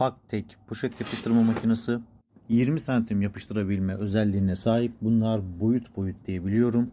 Paktek poşet yapıştırma makinesi 20 santim yapıştırabilme özelliğine sahip. Bunlar boyut boyut diye biliyorum.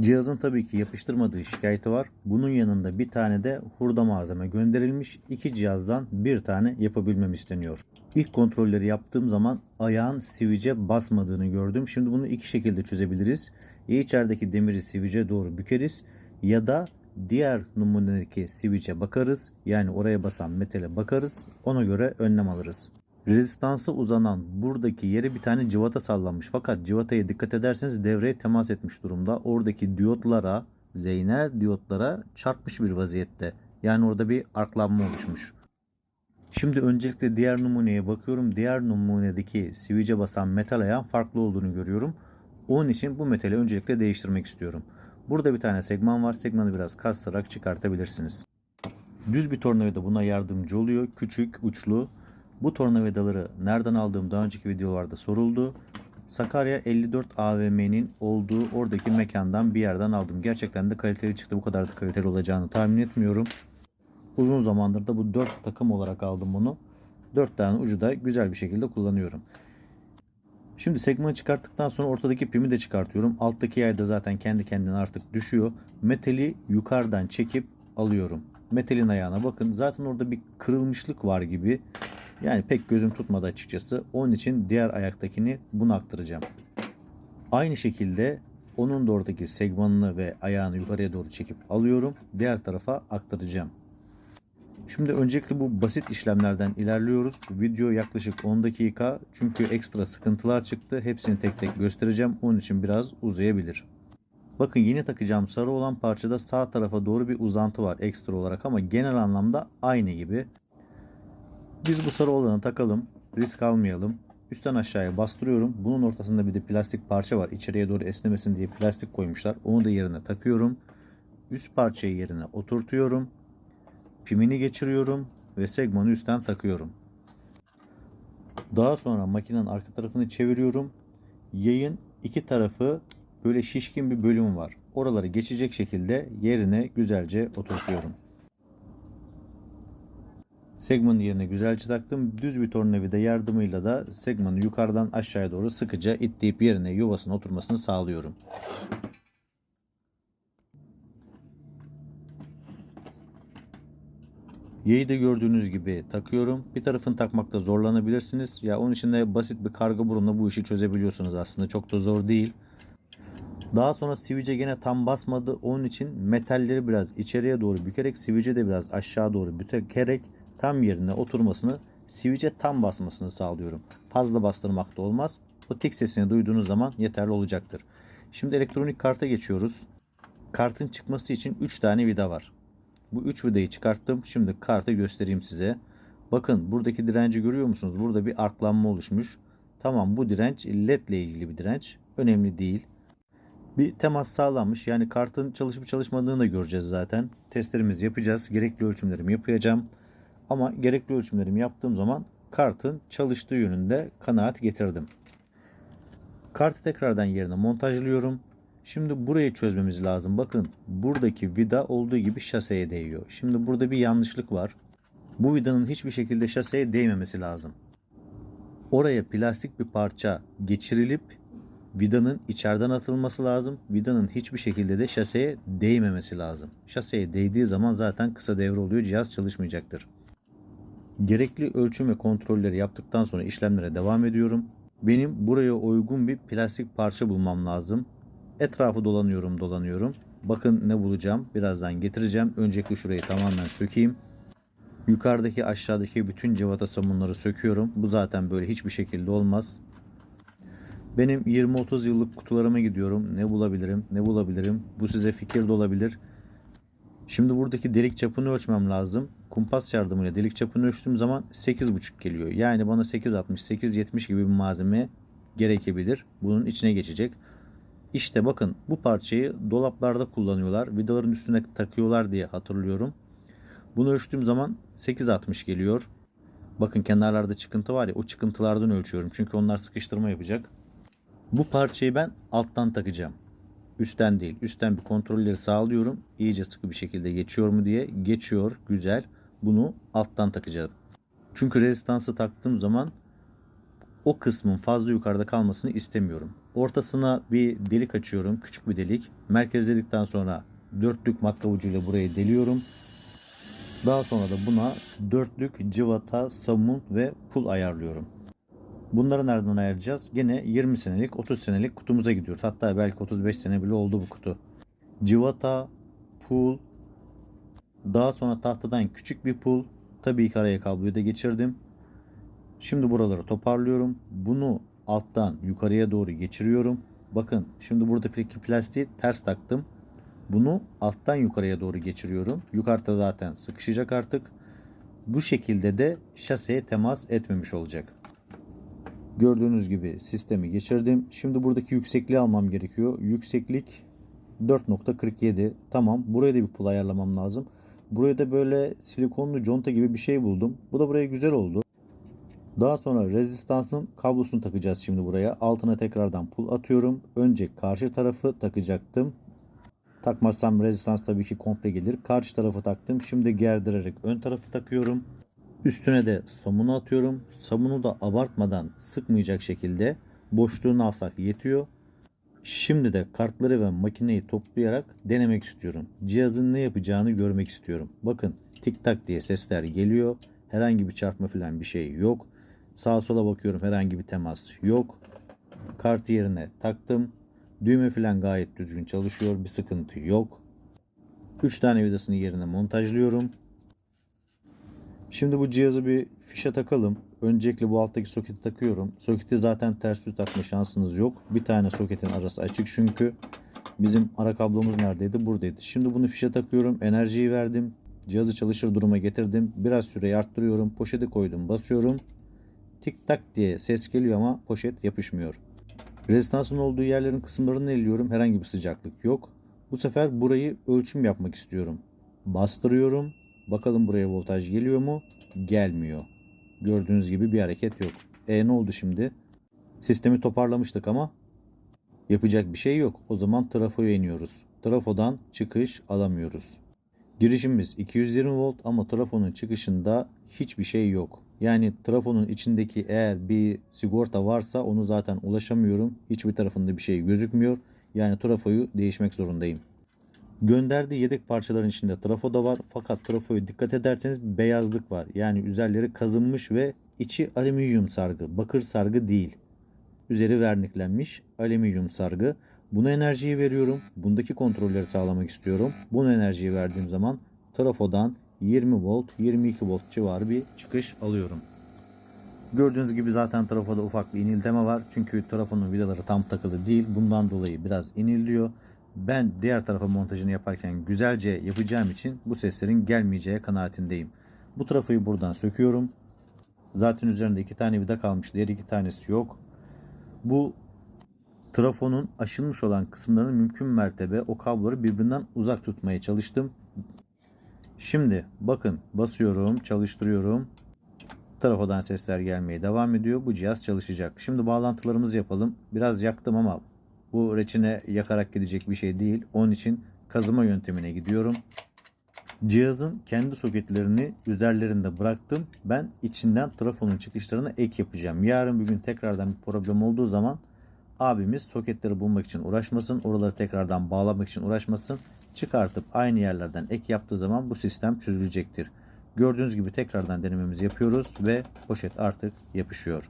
Cihazın tabii ki yapıştırmadığı şikayeti var. Bunun yanında bir tane de hurda malzeme gönderilmiş. İki cihazdan bir tane yapabilmem isteniyor. İlk kontrolleri yaptığım zaman ayağın sivice basmadığını gördüm. Şimdi bunu iki şekilde çözebiliriz. Ya içerideki demiri sivice doğru bükeriz ya da diğer numunedeki sivice bakarız. Yani oraya basan metale bakarız. Ona göre önlem alırız. Rezistansa uzanan buradaki yere bir tane civata sallanmış. Fakat civataya dikkat ederseniz devreye temas etmiş durumda. Oradaki diyotlara, zeyner diyotlara çarpmış bir vaziyette. Yani orada bir arklanma oluşmuş. Şimdi öncelikle diğer numuneye bakıyorum. Diğer numunedeki sivice basan metal ayağın farklı olduğunu görüyorum. Onun için bu metali öncelikle değiştirmek istiyorum. Burada bir tane segman var. Segmanı biraz kastırarak çıkartabilirsiniz. Düz bir tornavida buna yardımcı oluyor. Küçük, uçlu. Bu tornavidaları nereden aldığım daha önceki videolarda soruldu. Sakarya 54 AVM'nin olduğu oradaki mekandan bir yerden aldım. Gerçekten de kaliteli çıktı. Bu kadar da kaliteli olacağını tahmin etmiyorum. Uzun zamandır da bu 4 takım olarak aldım bunu. 4 tane ucu da güzel bir şekilde kullanıyorum. Şimdi segmanı çıkarttıktan sonra ortadaki pimi de çıkartıyorum. Alttaki yay da zaten kendi kendine artık düşüyor. Metali yukarıdan çekip alıyorum. Metalin ayağına bakın. Zaten orada bir kırılmışlık var gibi. Yani pek gözüm tutmadı açıkçası. Onun için diğer ayaktakini bunu aktaracağım. Aynı şekilde onun da oradaki segmanını ve ayağını yukarıya doğru çekip alıyorum. Diğer tarafa aktaracağım. Şimdi öncelikle bu basit işlemlerden ilerliyoruz. Video yaklaşık 10 dakika çünkü ekstra sıkıntılar çıktı. Hepsini tek tek göstereceğim. Onun için biraz uzayabilir. Bakın yeni takacağım sarı olan parçada sağ tarafa doğru bir uzantı var ekstra olarak ama genel anlamda aynı gibi. Biz bu sarı olanı takalım. Risk almayalım. Üstten aşağıya bastırıyorum. Bunun ortasında bir de plastik parça var. İçeriye doğru esnemesin diye plastik koymuşlar. Onu da yerine takıyorum. Üst parçayı yerine oturtuyorum. Pimini geçiriyorum ve segmanı üstten takıyorum. Daha sonra makinenin arka tarafını çeviriyorum. Yayın iki tarafı böyle şişkin bir bölüm var. Oraları geçecek şekilde yerine güzelce oturtuyorum. Segmanı yerine güzelce taktım. Düz bir tornavida yardımıyla da segmanı yukarıdan aşağıya doğru sıkıca itleyip yerine yuvasına oturmasını sağlıyorum. Yayı da gördüğünüz gibi takıyorum. Bir tarafını takmakta zorlanabilirsiniz. Ya onun için de basit bir karga burunla bu işi çözebiliyorsunuz aslında. Çok da zor değil. Daha sonra sivice gene tam basmadı. Onun için metalleri biraz içeriye doğru bükerek sivice de biraz aşağı doğru bükerek tam yerine oturmasını sivice tam basmasını sağlıyorum. Fazla bastırmak da olmaz. O tik sesini duyduğunuz zaman yeterli olacaktır. Şimdi elektronik karta geçiyoruz. Kartın çıkması için 3 tane vida var. Bu 3 vidayı çıkarttım. Şimdi kartı göstereyim size. Bakın buradaki direnci görüyor musunuz? Burada bir arklanma oluşmuş. Tamam bu direnç led ile ilgili bir direnç. Önemli değil. Bir temas sağlanmış. Yani kartın çalışıp çalışmadığını da göreceğiz zaten. Testlerimizi yapacağız. Gerekli ölçümlerimi yapacağım. Ama gerekli ölçümlerimi yaptığım zaman kartın çalıştığı yönünde kanaat getirdim. Kartı tekrardan yerine montajlıyorum. Şimdi burayı çözmemiz lazım. Bakın buradaki vida olduğu gibi şaseye değiyor. Şimdi burada bir yanlışlık var. Bu vidanın hiçbir şekilde şaseye değmemesi lazım. Oraya plastik bir parça geçirilip vidanın içeriden atılması lazım. Vidanın hiçbir şekilde de şaseye değmemesi lazım. Şaseye değdiği zaman zaten kısa devre oluyor. Cihaz çalışmayacaktır. Gerekli ölçüm ve kontrolleri yaptıktan sonra işlemlere devam ediyorum. Benim buraya uygun bir plastik parça bulmam lazım. Etrafı dolanıyorum dolanıyorum. Bakın ne bulacağım. Birazdan getireceğim. Öncelikle şurayı tamamen sökeyim. Yukarıdaki aşağıdaki bütün civata somunları söküyorum. Bu zaten böyle hiçbir şekilde olmaz. Benim 20-30 yıllık kutularıma gidiyorum. Ne bulabilirim? Ne bulabilirim? Bu size fikir de olabilir. Şimdi buradaki delik çapını ölçmem lazım. Kumpas yardımıyla delik çapını ölçtüğüm zaman 8,5 geliyor. Yani bana 8,60, 8,70 gibi bir malzeme gerekebilir. Bunun içine geçecek. İşte bakın bu parçayı dolaplarda kullanıyorlar. Vidaların üstüne takıyorlar diye hatırlıyorum. Bunu ölçtüğüm zaman 8.60 geliyor. Bakın kenarlarda çıkıntı var ya o çıkıntılardan ölçüyorum. Çünkü onlar sıkıştırma yapacak. Bu parçayı ben alttan takacağım. Üstten değil. Üstten bir kontrolleri sağlıyorum. İyice sıkı bir şekilde geçiyor mu diye. Geçiyor. Güzel. Bunu alttan takacağım. Çünkü rezistansı taktığım zaman o kısmın fazla yukarıda kalmasını istemiyorum. Ortasına bir delik açıyorum. Küçük bir delik. Merkezledikten sonra dörtlük matkap ucuyla burayı deliyorum. Daha sonra da buna dörtlük cıvata, samun ve pul ayarlıyorum. Bunları nereden ayarlayacağız? Gene 20 senelik, 30 senelik kutumuza gidiyoruz. Hatta belki 35 sene bile oldu bu kutu. Cıvata, pul, daha sonra tahtadan küçük bir pul. Tabii ki araya kabloyu da geçirdim. Şimdi buraları toparlıyorum. Bunu alttan yukarıya doğru geçiriyorum. Bakın şimdi buradaki plastiği ters taktım. Bunu alttan yukarıya doğru geçiriyorum. Yukarıda zaten sıkışacak artık. Bu şekilde de şaseye temas etmemiş olacak. Gördüğünüz gibi sistemi geçirdim. Şimdi buradaki yüksekliği almam gerekiyor. Yükseklik 4.47. Tamam. Buraya da bir pul ayarlamam lazım. Buraya da böyle silikonlu conta gibi bir şey buldum. Bu da buraya güzel oldu. Daha sonra rezistansın kablosunu takacağız şimdi buraya. Altına tekrardan pul atıyorum. Önce karşı tarafı takacaktım. Takmazsam rezistans tabii ki komple gelir. Karşı tarafı taktım. Şimdi gerdirerek ön tarafı takıyorum. Üstüne de samunu atıyorum. Samunu da abartmadan sıkmayacak şekilde boşluğunu alsak yetiyor. Şimdi de kartları ve makineyi toplayarak denemek istiyorum. Cihazın ne yapacağını görmek istiyorum. Bakın tik tak diye sesler geliyor. Herhangi bir çarpma falan bir şey yok. Sağa sola bakıyorum herhangi bir temas yok. Kart yerine taktım. Düğme falan gayet düzgün çalışıyor. Bir sıkıntı yok. 3 tane vidasını yerine montajlıyorum. Şimdi bu cihazı bir fişe takalım. Öncelikle bu alttaki soketi takıyorum. Soketi zaten ters düz takma şansınız yok. Bir tane soketin arası açık çünkü. Bizim ara kablomuz neredeydi? Buradaydı. Şimdi bunu fişe takıyorum. Enerjiyi verdim. Cihazı çalışır duruma getirdim. Biraz süreyi arttırıyorum. Poşeti koydum. Basıyorum. Tik tak diye ses geliyor ama poşet yapışmıyor. Rezistansın olduğu yerlerin kısımlarını elliyorum. Herhangi bir sıcaklık yok. Bu sefer burayı ölçüm yapmak istiyorum. Bastırıyorum. Bakalım buraya voltaj geliyor mu? Gelmiyor. Gördüğünüz gibi bir hareket yok. E ne oldu şimdi? Sistemi toparlamıştık ama yapacak bir şey yok. O zaman trafoya iniyoruz. Trafodan çıkış alamıyoruz. Girişimiz 220 volt ama trafonun çıkışında hiçbir şey yok. Yani trafonun içindeki eğer bir sigorta varsa onu zaten ulaşamıyorum. Hiçbir tarafında bir şey gözükmüyor. Yani trafoyu değişmek zorundayım. Gönderdiği yedek parçaların içinde trafo da var. Fakat trafoyu dikkat ederseniz beyazlık var. Yani üzerleri kazınmış ve içi alüminyum sargı. Bakır sargı değil. Üzeri verniklenmiş alüminyum sargı. Buna enerjiyi veriyorum. Bundaki kontrolleri sağlamak istiyorum. Buna enerjiyi verdiğim zaman trafodan 20 volt 22 volt civarı bir çıkış alıyorum. Gördüğünüz gibi zaten trafoda ufak bir inilteme var. Çünkü trafonun vidaları tam takılı değil. Bundan dolayı biraz iniliyor. Ben diğer tarafa montajını yaparken güzelce yapacağım için bu seslerin gelmeyeceği kanaatindeyim. Bu trafoyu buradan söküyorum. Zaten üzerinde iki tane vida kalmış. Diğer iki tanesi yok. Bu trafonun aşılmış olan kısımlarını mümkün mertebe o kabloları birbirinden uzak tutmaya çalıştım. Şimdi bakın basıyorum, çalıştırıyorum. Trafodan sesler gelmeye devam ediyor. Bu cihaz çalışacak. Şimdi bağlantılarımızı yapalım. Biraz yaktım ama bu reçine yakarak gidecek bir şey değil. Onun için kazıma yöntemine gidiyorum. Cihazın kendi soketlerini üzerlerinde bıraktım. Ben içinden trafonun çıkışlarına ek yapacağım. Yarın bir gün tekrardan bir problem olduğu zaman abimiz soketleri bulmak için uğraşmasın. Oraları tekrardan bağlamak için uğraşmasın. Çıkartıp aynı yerlerden ek yaptığı zaman bu sistem çözülecektir. Gördüğünüz gibi tekrardan denememizi yapıyoruz ve poşet artık yapışıyor.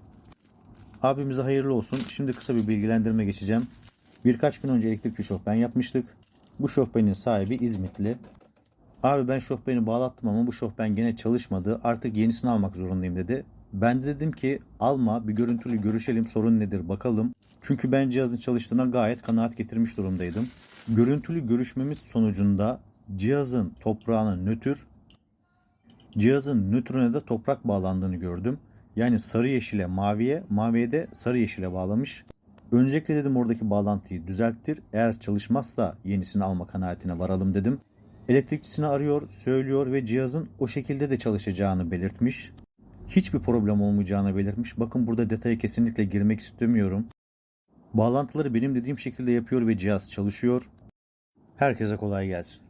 Abimize hayırlı olsun. Şimdi kısa bir bilgilendirme geçeceğim. Birkaç gün önce elektrikli şofben yapmıştık. Bu şofbenin sahibi İzmitli. Abi ben şofbeni bağlattım ama bu şofben gene çalışmadı. Artık yenisini almak zorundayım dedi. Ben de dedim ki alma bir görüntülü görüşelim sorun nedir bakalım. Çünkü ben cihazın çalıştığına gayet kanaat getirmiş durumdaydım. Görüntülü görüşmemiz sonucunda cihazın toprağına nötr, cihazın nötrüne de toprak bağlandığını gördüm. Yani sarı yeşile maviye, maviye de sarı yeşile bağlamış. Öncelikle dedim oradaki bağlantıyı düzelttir. Eğer çalışmazsa yenisini alma kanaatine varalım dedim. Elektrikçisini arıyor, söylüyor ve cihazın o şekilde de çalışacağını belirtmiş. Hiçbir problem olmayacağını belirtmiş. Bakın burada detaya kesinlikle girmek istemiyorum. Bağlantıları benim dediğim şekilde yapıyor ve cihaz çalışıyor. Herkese kolay gelsin.